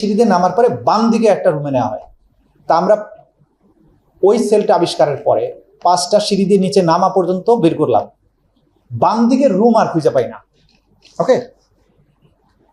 সিঁড়িতে নামার পরে বাম দিকে একটা রুমে নেওয়া হয়। তা আমরা ওই সেলটা আবিষ্কারের পরে পাঁচটা সিঁড়ি দিয়ে নিচে নামা পর্যন্ত বের করলাম। বাম দিকে রুম আর খুঁজে পাই না। ওকে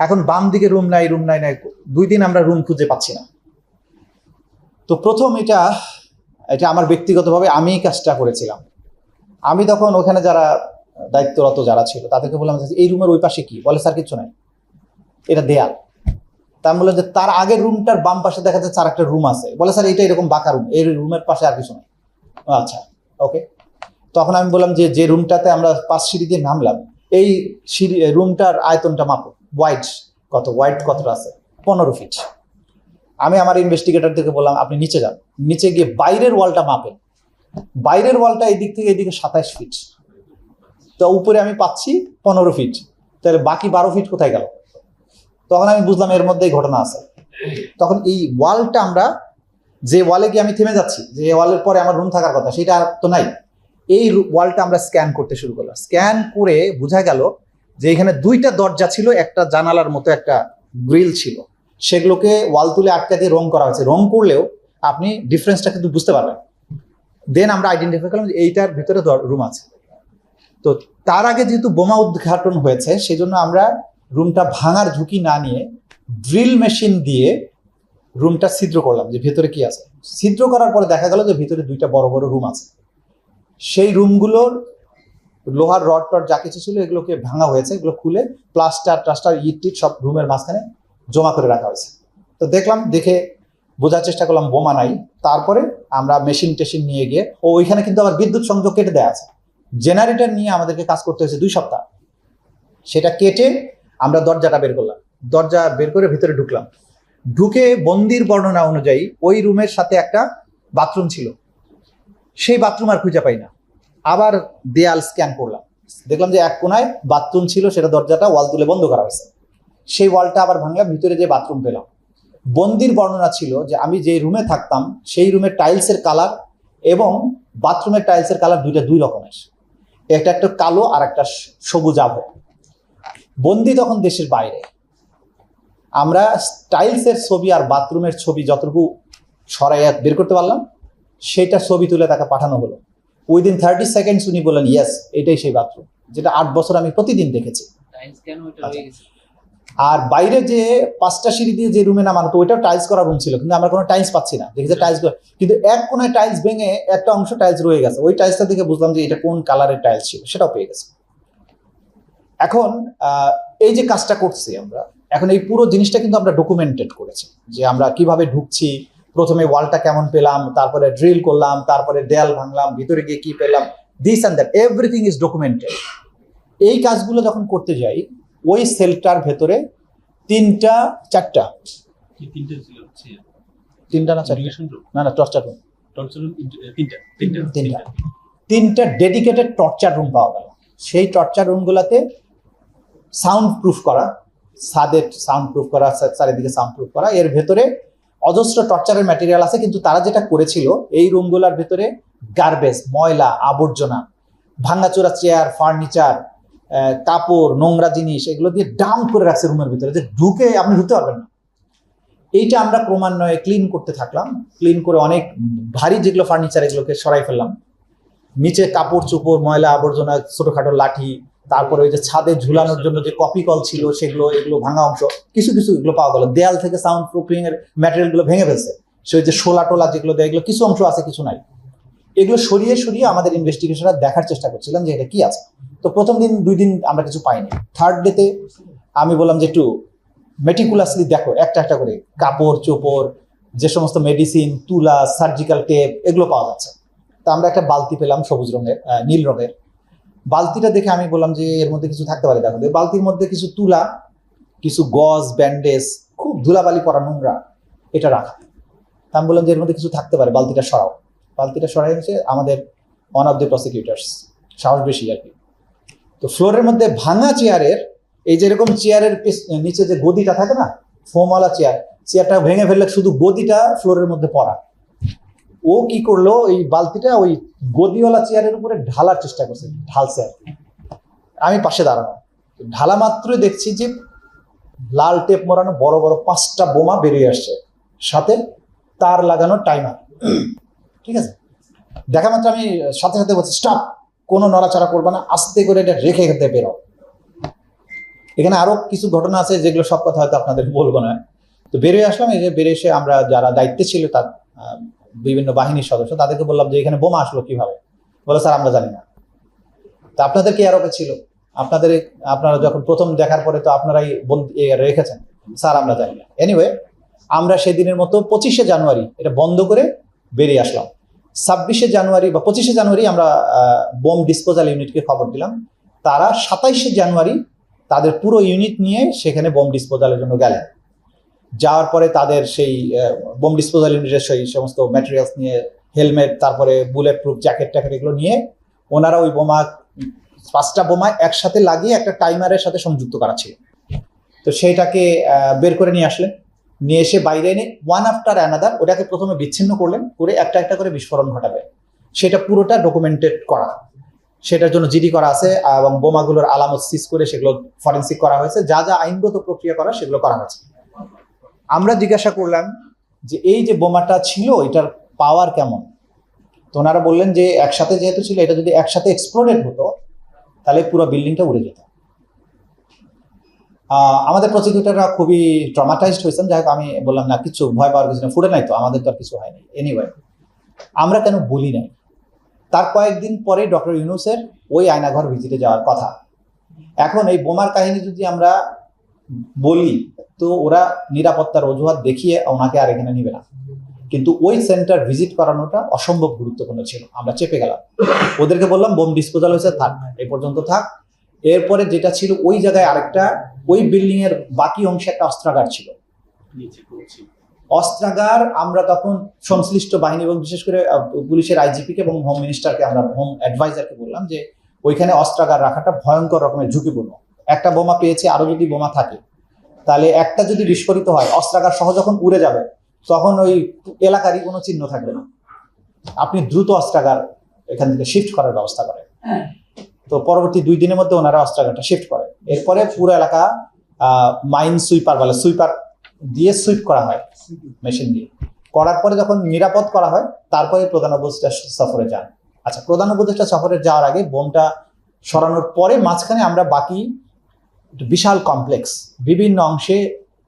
এখন বাম দিকে রুম নাই রুম নাই নাই, দুই দিন আমরা রুম খুঁজে পাচ্ছি না। তো প্রথম এটা এটা আমার ব্যক্তিগতভাবে আমি কাজটা করেছিলাম। আমি তখন ওখানে যারা দায়িত্বরত যারা ছিল, তাদেরকে বললাম, এই রুমের ওই পাশে কি? বলে, স্যার, কিছু নাই। এটা দেয়াল। তা আমি বললাম যে তার আগের রুমটার বাম পাশে দেখা যাচ্ছে আর একটা রুম আছে। বলে, স্যার, এটা এরকম বাঁকা রুম। এই রুমের পাশে আর কিছু নাই। আচ্ছা ওকে। তখন আমি বললাম যে যে রুমটাতে আমরা পাঁচ সিঁড়ি দিয়ে নামলাম, এই সিঁড়ি রুমটার আয়তনটা মাপো। হোয়াইট কত? হোয়াইট কতটা আছে? পনেরো ফিট। আমি আমার ইনভেস্টিগেটরদেরকে বললাম, আপনি নিচে যান। নিচে গিয়ে বাইরের ওয়ালটা মাপেন। বাইরের ওয়ালটা এই দিক থেকে এদিকে সাতাইশ ফিট। তো উপরে আমি পাচ্ছি পনেরো ফিট। তাহলে বাকি বারো ফিট কোথায় গেল? তখন আমি বুঝলাম এর মধ্যেই ঘটনা আছে। তখন এই ওয়ালটা আমরা, যে ওয়ালে গিয়ে আমি থেমে যাচ্ছি, যে ওয়ালের পরে আমার রুম থাকার কথা, সেটা আর তো নাই। এই ওয়ালটা আমরা স্ক্যান করতে শুরু করলাম। স্ক্যান করে বোঝা গেল যে এখানে দুইটা দরজা ছিল, একটা জানালার মতো, একটা গ্রিল ছিল। সেগুলোকে ওয়াল তুলে আটকা দিয়ে রং করা হয়েছে। রং করলেও আপনি ডিফারেন্সটা কিন্তু বুঝতে পারবেন। দেন আমরা আইডেন্টিফাই করলাম যে এইটার ভিতরে রুম আছে। তো তার আগে যেহেতু বোমা উদ্ঘাটন হয়েছে সেই জন্য আমরা রুমটা ভাঙার ঝুঁকি না নিয়ে ড্রিল মেশিন দিয়ে রুমটা ছিদ্র করলাম যে ভেতরে কি আছে। ছিদ্র করার পরে দেখা গেল যে ভিতরে দুইটা বড় বড় রুম আছে। সেই রুমগুলোর লোহার রড টড যা কিছু ছিল এগুলোকে ভাঙা হয়েছে, এগুলো খুলে প্লাস্টার টাস্টার ইট টিট সব রুমের মাঝখানে জমা করে রাখা হয়েছে। তো দেখলাম, দেখে বোঝার চেষ্টা করলাম, বোমা নাই। তারপরে আমরা মেশিন টেশিন নিয়ে গিয়ে, ও ওইখানে কিন্তু আবার বিদ্যুৎ সংযোগ কেটে দেওয়া আছে। জেনারেটর নিয়ে আমাদেরকে কাজ করতে হয়েছে দুই সপ্তাহ। সেটা কেটে আমরা দরজাটা বের করলাম। দরজা বের করে ভিতরে ঢুকলাম। ঢুকে বন্দির বর্ণনা অনুযায়ী ওই রুমের সাথে একটা বাথরুম ছিল। সেই বাথরুম আর খুঁজে পাই না। আবার দেয়াল স্ক্যান করলাম। দেখলাম যে এক কোনায় বাথরুম ছিল, সেটা দরজাটা ওয়াল তুলে বন্ধ করা হয়েছে। সেই ওয়ালটা আবার ভাঙলাম, ভিতরে যে বাথরুম পেলাম। বন্দির বর্ণনা ছিল যে আমি যে রুমে থাকতাম, সেই রুমের টাইলসের কালার এবং বাথরুমের টাইলসের কালার দুইটা দুই রকমের। একটা একটা কালো আর একটা সবুজ আভ বন্দি তখন দেশের বাইরে। আমরা টাইলসের ছবি আর বাথরুমের ছবি যতটুকু সরাইয়া বের করতে পারলাম সেটা ছবি তুলে তাকে পাঠানো হলো। উইদিন থার্টি সেকেন্ডস উনি বললেন ইয়েস এটাই সেই বাথরুম যেটা আট বছর আমি প্রতিদিন দেখেছি। টাইলস কেন ওইটা আচ্ছা। আর বাইরে যে পাঁচটা সিঁড়ি দিয়ে যে রুমে নামানো তো ওইটাও টাইলস করা রুম ছিল কিন্তু আমরা কোনো টাইলস পাচ্ছি না। দেখি যে টাইলস কিন্তু এক কোনায় টাইলস ভেঙে একটা অংশ টাইলস রয়ে গেছে। ওই টাইলসটা দেখে বুঝলাম যে এটা কোন কালারের টাইলস ছিল সেটাও পেয়ে গেছে। এখন এই যে কাজটা করছি আমরা এখন এই পুরো জিনিসটা কিন্তু আমরা ডকুমেন্টেড করেছি যে আমরা কীভাবে ঢুকছি প্রথমে ওয়ালটা কেমন পেলাম তারপরে ড্রিল করলাম তারপরে দেয়াল ভাঙলাম ভিতরে গিয়ে কি পেলাম this and that everything is documented এই কাজগুলো যখন করতে যাই ওই সেলটার ভেতরে তিনটা চারটা। তিনটে না চারটা? না না টর্চার রুম। তিনটা ডেডিকেটেড টর্চার রুম পাওয়া গেল। সেই টর্চার রুমগুলোতে সাউন্ড প্রুফ করা, ছাদের সাউন্ড প্রুফ করা চারিদিকে সাউন্ড প্রুফ করা। এর ভেতরে অজস্র টর্চারের ম্যাটেরিয়াল আছে, কিন্তু তারা যেটা করেছিল, এই রুমগুলোর ভেতরে গার্বেজ ময়লা, আবর্জনা, ভাঙাচোরা চেয়ার ফার্নিচার কাপড়, নোংরা জিনিস, এগুলো দিয়ে ডাউন করে রাখছে রুমের ভিতরে, যে ঢুকে আপনি ঢুকতে পারবেন না। এইটা আমরা ক্রমান্বয়ে ক্লিন করতে থাকলাম। ক্লিন করে অনেক ভারী যেগুলো ফার্নিচার এগুলোকে সরাই ফেললাম। নিচে কাপড় চোপড় ময়লা, আবর্জনা, ছোটোখাটো লাঠি তারপরে ওই যে ছাদে ঝুলানোর জন্য যে কপি কল ছিল, সেগুলো, এগুলো ভাঙা অংশ, কিছু কিছু এগুলো পাওয়া গেল। দেয়াল থেকে সাউন্ড প্রুফিং এর ম্যাটেরিয়ালগুলো ভেঙে ফেলছে। সেই যে শোলা টোলা যেগুলো দেয়, এগুলো কিছু অংশ আছে, কিছু নাই। এগুলো সরিয়ে সরিয়ে আমাদের ইনভেস্টিগেশনরা দেখার চেষ্টা করছিলাম যে এটা কি আছে। তো প্রথম দিন, দুই দিন আমরা কিছু পাইনি। থার্ড ডেতে আমি বললাম যে একটু মেটিকুলাসলি দেখো, একটা একটা করে কাপড়, চোপড়, যে সমস্ত মেডিসিন তুলা সার্জিক্যাল টেপ এগুলো পাওয়া যাচ্ছে। তা আমরা একটা বালতি পেলাম সবুজ রঙের নীল রঙের। বালতিটা দেখে আমি বললাম যে এর মধ্যে কিছু থাকতে পারে দেখো। বালতির মধ্যে কিছু তুলা, কিছু গজ, ব্যান্ডেজ, খুব ধুলাবালি পরা নোংরা, এটা রাখা। আমি বললাম যে এর মধ্যে কিছু থাকতে পারে, বালতিটা সরাও। বালতিটা সরাই হচ্ছে আমাদের ওয়ান অফ দ্য প্রসিকিউটার্স সাহস বেশি আর কি। তো ফ্লোরের মধ্যে ভাঙা চেয়ারের, এই যেরকম চেয়ারের নিচে যে গদিটা থাকে না ফোমওয়ালা চেয়ার, চেয়ারটা ভেঙে ফেললে শুধু গদিটা ফ্লোরের মধ্যে পড়া। ও কি করল? এই বালতিটা ওই গদিওয়ালা চেয়ারের উপরে ঢালার চেষ্টা করছে, ঢালছে আর। আমি পাশে দাঁড়ানো ঢালা মাত্রই দেখছি যে লাল টেপ মোড়ানো বড় বড় পাঁচটা বোমা বেরিয়ে আসছে। সাথে তার লাগানো টাইমার। ঠিক আছে? দেখা মাত্র আমি সাথে সাথে বলছি, স্টপ! কোনো নড়াচড়া করবে না। আস্তে করে এটা রেখে খেতে বেরো। এখানে আরও কিছু ঘটনা আছে যেগুলো সব কথা হয়তো আপনাদের বলব না। তো বেরিয়ে আসলাম, এই যে বেরিয়ে এসে আমরা যারা দায়িত্বে ছিল তার বিভিন্ন বাহিনীর সদস্য, তাদেরকে বললাম যে এখানে বোমা আসলো কীভাবে? বলে, স্যার, আমরা জানি না। তা আপনাদের কি আরোপে ছিল? আপনাদের আপনারা যখন প্রথম দেখার পরে তো আপনারাই রেখেছেন। স্যার, আমরা জানি না। এনিওয়ে আমরা সেদিনের মতো পঁচিশে জানুয়ারি এটা বন্ধ করে বেরিয়ে আসলাম। ছাব্বিশে জানুয়ারি বা পঁচিশে জানুয়ারি আমরা বোম ডিসপোজাল ইউনিটকে খবর দিলাম। তারা সাতাইশে জানুয়ারি তাদের পুরো ইউনিট নিয়ে সেখানে বোম ডিসপোজালের জন্য গেলেন। যাওয়ার পরে তাদের সেই বোম ডিসপোজাল ইউনিটের সেই সমস্ত ম্যাটেরিয়ালস নিয়ে হেলমেট তারপরে বুলেট প্রুফ জ্যাকেট ট্যাকেট এগুলো নিয়ে ওনারা ওই বোমা, পাঁচটা বোমা একসাথে লাগিয়ে একটা টাইমারের সাথে সংযুক্ত করা ছিল তো সেইটাকে বের করে নিয়ে আসলেন। নিয়ে এসে বাইরে এনে ওয়ান আফটার অ্যানাদার ওটাকে প্রথমে বিচ্ছিন্ন করলেন, করে একটা একটা করে বিস্ফোরণ ঘটাবে। সেটা পুরোটা ডকুমেন্টেড করা। সেটার জন্য জিডি করা আছে, এবং বোমাগুলোর আলামত সিজ করে সেগুলো ফরেন্সিক করা হয়েছে। যা যা আইনগত প্রক্রিয়া করা সেগুলো করা হয়েছে। আমরা জিজ্ঞাসা করলাম যে এই যে বোমাটা ছিল, এটার পাওয়ার কেমন? তো ওনারা বললেন যে একসাথে যেহেতু ছিল, এটা যদি একসাথে এক্সপ্লোডেড হতো, তাহলে পুরো বিল্ডিংটা উড়ে যেত। আমাদের প্রসিকিউটাররা খুবই ট্রমাটাইজড হয়েছেন। যাই আমি বললাম, না, কিছু ভয় পাওয়ার কিছু না ফুটে নাই তো, আমাদের তো আর কিছু হয়নি। এনিওয়ে আমরা কেন বলি নাই? তার কয়েকদিন পরে ডক্টর ইউনুসের ওই আয়নাঘর ভিজিটে যাওয়ার কথা। এখন এই বোমার কাহিনী যদি আমরা বলি তো ওরা নিরাপত্তার অজুহাত দেখিয়ে ওনাকে আর এখানে নিবে না। কিন্তু ওই সেন্টার ভিজিট করানোটা অসম্ভব গুরুত্বপূর্ণ ছিল আমরা চেপে গেলাম। ওদেরকে বললাম বোম ডিসপোজাল হয়েছে থাক এ পর্যন্ত থাক। এরপরে যেটা ছিল ওই জায়গায় আরেকটা ওই বিল্ডিং এর বাকি অংশে একটা অস্ত্রাগার ছিল। অস্ত্রাগার আমরা তখন সংশ্লিষ্ট বাহিনী এবং বিশেষ করে পুলিশের আইজিপি কে এবং হোম মিনিস্টারকে আমরা হোম অ্যাডভাইজারকে বললাম যে ওইখানে অস্ত্রাগার রাখাটা ভয়ঙ্কর রকমের ঝুঁকিপূর্ণ। একটা বোমা পেয়েছে আরও যদি বোমা থাকে। তাহলে একটা যদি বিস্ফোরিত হয় অস্ত্রাগার সহ যখন উড়ে যাবে তখন ওই এলাকারই কোনো চিহ্ন থাকবে না। আপনি দ্রুত অস্ত্রাগার এখান থেকে শিফট করার ব্যবস্থা করেন। তো পরবর্তী দুই দিনের মধ্যে ওনারা অস্ত্রাগারটা শিফট করে। এরপরে পুরো এলাকা মাইন সুইপার বলে সুইপার দিয়ে সুইপ করা হয় মেশিন দিয়ে। করার পরে যখন নিরাপদ করা হয় তারপরে প্রধান উপদেষ্টা সফরে যান। আচ্ছা প্রধান উপদেষ্টা সফরে যাওয়ার আগে বোমটা সরানোর পরে মাঝখানে আমরা বাকি বিশাল কমপ্লেক্স বিভিন্ন অংশে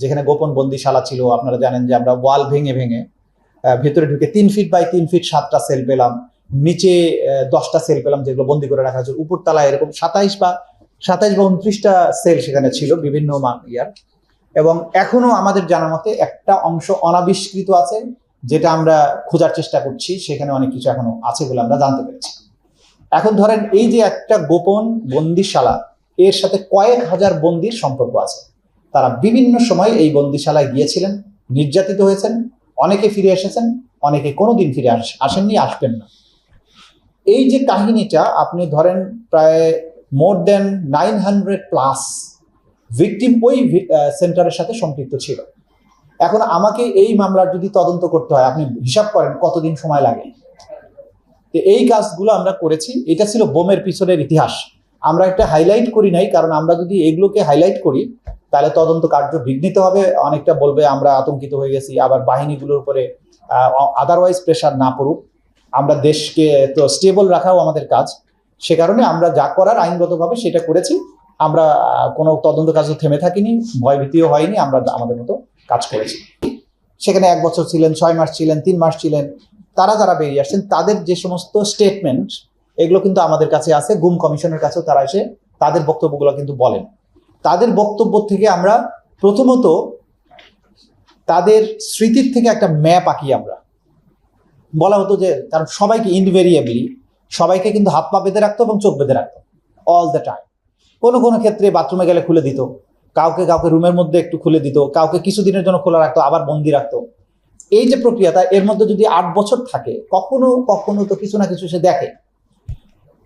যেখানে গোপন বন্দিশালা ছিল, আপনারা জানেন যে আমরা ওয়াল ভেঙে ভেঙে ভেতরে ঢুকে তিন ফিট বাই তিন ফিট সাতটা সেল পেলাম, নিচে দশটা সেল পেলাম যেগুলো বন্দি করে রাখা হয়েছিল, উপরতলায় এরকম সাতাইশ বা সাতাইশ বা উনত্রিশটা সেল সেখানে ছিল বিভিন্ন ইয়ার। এবং এখনও আমাদের জানার মতে একটা অংশ অনাবিষ্কৃত আছে, যেটা আমরা খোঁজার চেষ্টা করছি, সেখানে অনেক কিছু এখনও আছে বলে আমরা জানতে পেরেছি। এখন ধরেন এই যে একটা গোপন বন্দিশালা এর সাথে কয়েক হাজার বন্দির সম্পর্ক আছে। তারা বিভিন্ন সময় এই বন্দিশালায় গিয়েছিলেন, নির্যাতিত হয়েছেন, অনেকে ফিরে এসেছেন, অনেকে কোনোদিন ফিরে আস, আসেননি, আসবেন না। এই যে কাহিনীটা, আপনি ধরেন প্রায় more than nine hundred plus victim ওই সেন্টারের সাথে সম্পৃক্ত ছিল। এখন আমাকে এই মামলার যদি তদন্ত করতে হয়, আপনি হিসাব করেন কতদিন সময় লাগে? তো এই কাজগুলো আমরা করেছি। এটা ছিল বোমের পিছনের ইতিহাস। আমরা একটা হাইলাইট করি নাই, কারণ আমরা যদি এগুলোকে হাইলাইট করি, তাহলে তদন্ত কার্য বিঘ্নিত হবে। অনেকটা বলবে, আমরা আতঙ্কিত হয়ে গেছি, আবার বাহিনীগুলোর উপরে আদারওয়াইজ প্রেশার না পড়ুক। আমরা দেশকে তো স্টেবল রাখাও আমাদের কাজ। সে কারণে আমরা যা করার আইনগতভাবে সেটা করেছি। আমরা কোনো তদন্ত কাজও থেমে থাকিনি, ভয়ভীতিও হয়নি, আমরা আমাদের মতো কাজ করেছি। সেখানে এক বছর ছিলেন, ছয় মাস ছিলেন, তিন মাস ছিলেন, তারা যারা বেরিয়ে আসছেন, তাদের যে সমস্ত স্টেটমেন্ট এগুলো কিন্তু আমাদের কাছে আছে, গুম কমিশনের কাছেও তারা এসে তাদের বক্তব্যগুলো কিন্তু বলেন। তাদের বক্তব্য থেকে আমরা প্রথমত তাদের স্মৃতির থেকে একটা ম্যাপ আঁকি আমরা। বলা হতো যে কারণ সবাইকে ইনভেরিয়েবলি সবাইকে কিন্তু হাত পা বেঁধে রাখতো এবং চোখ বেঁধে রাখতো অল দ্য টাইম কোনো কোনো ক্ষেত্রে বাথরুমে গেলে খুলে দিত, কাউকে কাউকে রুমের মধ্যে একটু খুলে দিত, কাউকে কিছুদিনের জন্য খোলা রাখতো, আবার বন্দি রাখতো। এই যে প্রক্রিয়াটা, এর মধ্যে যদি আট বছর থাকে, কখনো কখনো তো কিছু না কিছু সে দেখে।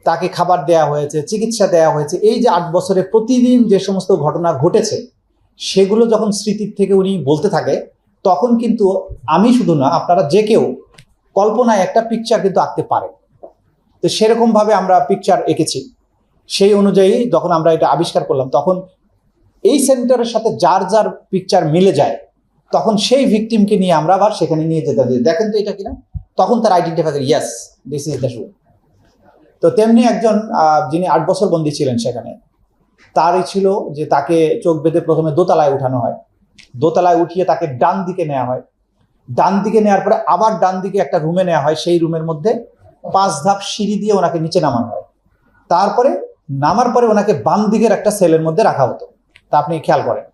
তাকে খাবার দেয়া হয়েছে, চিকিৎসা দেয়া হয়েছে। এই যে আট বছরে প্রতিদিন যে সমস্ত ঘটনা ঘটেছে, সেগুলো যখন স্মৃতির থেকে উনি বলতে থাকে, তখন কিন্তু আমি শুধু না, আপনারা যে কেউ কল্পনায় একটা পিকচার কিন্তু আঁকতে পারে তো সেরকম ভাবে আমরা পিকচার এঁকেছি। সেই অনুযায়ী যখন আমরা এটা আবিষ্কার করলাম, তখন এই সেন্টারের সাথে যার যার পিকচার মিলে যায়, তখন সেই ভিকটিমকে নিয়ে আমরা আবার সেখানে নিয়ে যেতে দেখেন তো এটা কিনা? তখন তার identify yes this is the শু তো তেমনি একজন যিনি আট বছর বন্দী ছিলেন সেখানে। তারই ছিল যে তাকে চোখ বেঁধে প্রথমে দোতলায় উঠানো হয়। দোতলায় উঠিয়ে তাকে ডান দিকে নেওয়া হয়। ডান দিকে নেওয়ার পরে আবার ডান দিকে একটা রুমে নেওয়া হয়, সেই রুমের মধ্যে পাঁচ ধাপ সিঁড়ি দিয়ে ওনাকে নিচে নামানো হয়। তারপরে নামার পরে ওনাকে বাম দিকের একটা সেলের মধ্যে রাখা হতো। তা আপনি খেয়াল করেন।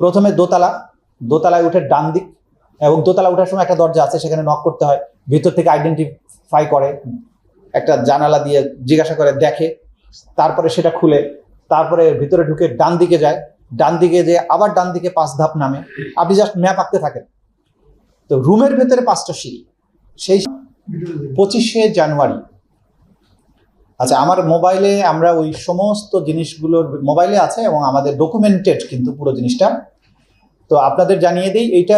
প্রথমে দোতলা, দোতলায় উঠে ডান দিক এবং দোতলা ওঠার সময় একটা দরজা আছে, সেখানে নক করতে হয়। ভিতর থেকে আইডেন্টিফাই করে। একটা জানালা দিয়ে জিজ্ঞাসা করে, দেখে। তারপরে সেটা খুলে, তারপরে ভিতরে ঢুকে ডান দিকে যায়। ডান দিকে যে আবার ডান দিকে পাঁচ ধাপ নামে। আপনি জাস্ট ম্যাপ আঁকতে থাকেন। তো রুমের ভেতরে পাঁচটা সিঁড়ি। সেই পঁচিশে জানুয়ারি। আচ্ছা আমার মোবাইলে আমরা ওই সমস্ত জিনিসগুলোর মোবাইলে আছে এবং আমাদের ডকুমেন্টেড কিন্তু পুরো জিনিসটা। তো আপনাদের জানিয়ে দিই, এইটা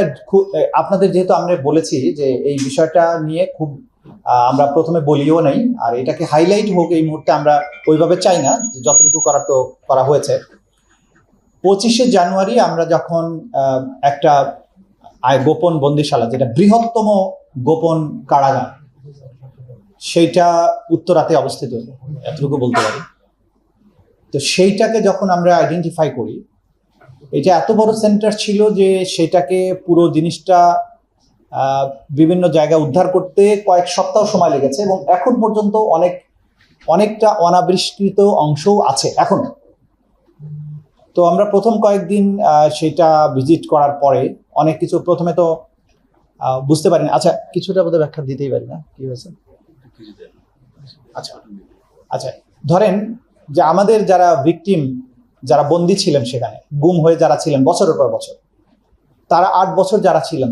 আপনাদের যেহেতু আমরা বলেছি যে এই বিষয়টা নিয়ে খুব আমরা প্রথমে বলিও নাই, আর এটাকে হাইলাইট হোক এই মুহূর্তে আমরা ওইভাবে চাই না যতটুকু করা তো করা হয়েছে। পঁচিশে জানুয়ারি আমরা যখন একটা গোপন বন্দিশালা, যেটা বৃহত্তম গোপন কারাগার, সেইটা উত্তরাতে অবস্থিত, এতটুকু বলতে পারি। তো সেইটাকে যখন আমরা আইডেন্টিফাই করি, এটা এত বড় সেন্টার ছিল যে সেটাকে পুরো জিনিসটা বিভিন্ন জায়গা উদ্ধার করতে কয়েক সপ্তাহ সময় লেগেছে এবং এখন পর্যন্ত অনেক, অনেকটা অনাবিষ্কৃত অংশও আছে এখন। তো আমরা প্রথম কয়েকদিন সেটা ভিজিট করার পরে অনেক কিছু প্রথমে তো বুঝতে পারিনি। আচ্ছা কিছুটা বোধহয় ব্যাখ্যা দিতেই পারি না? কি হয়েছে? আচ্ছা আচ্ছা। ধরেন যে আমাদের যারা ভিকটিম যারা বন্দী ছিলেন সেখানে, গুম হয়ে যারা ছিলেন বছরের পর বছর, তারা আট বছর যারা ছিলেন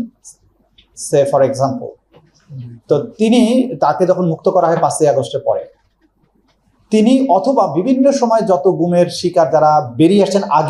সে ফর এক্সাম্পল তো তিনি তাকে যখন মুক্ত করা হয় পাঁচই আগস্টের পরে, তিনি অথবা বিভিন্ন সময় যত গুমের শিকার যারা বেরিয়ে আসছেন আগে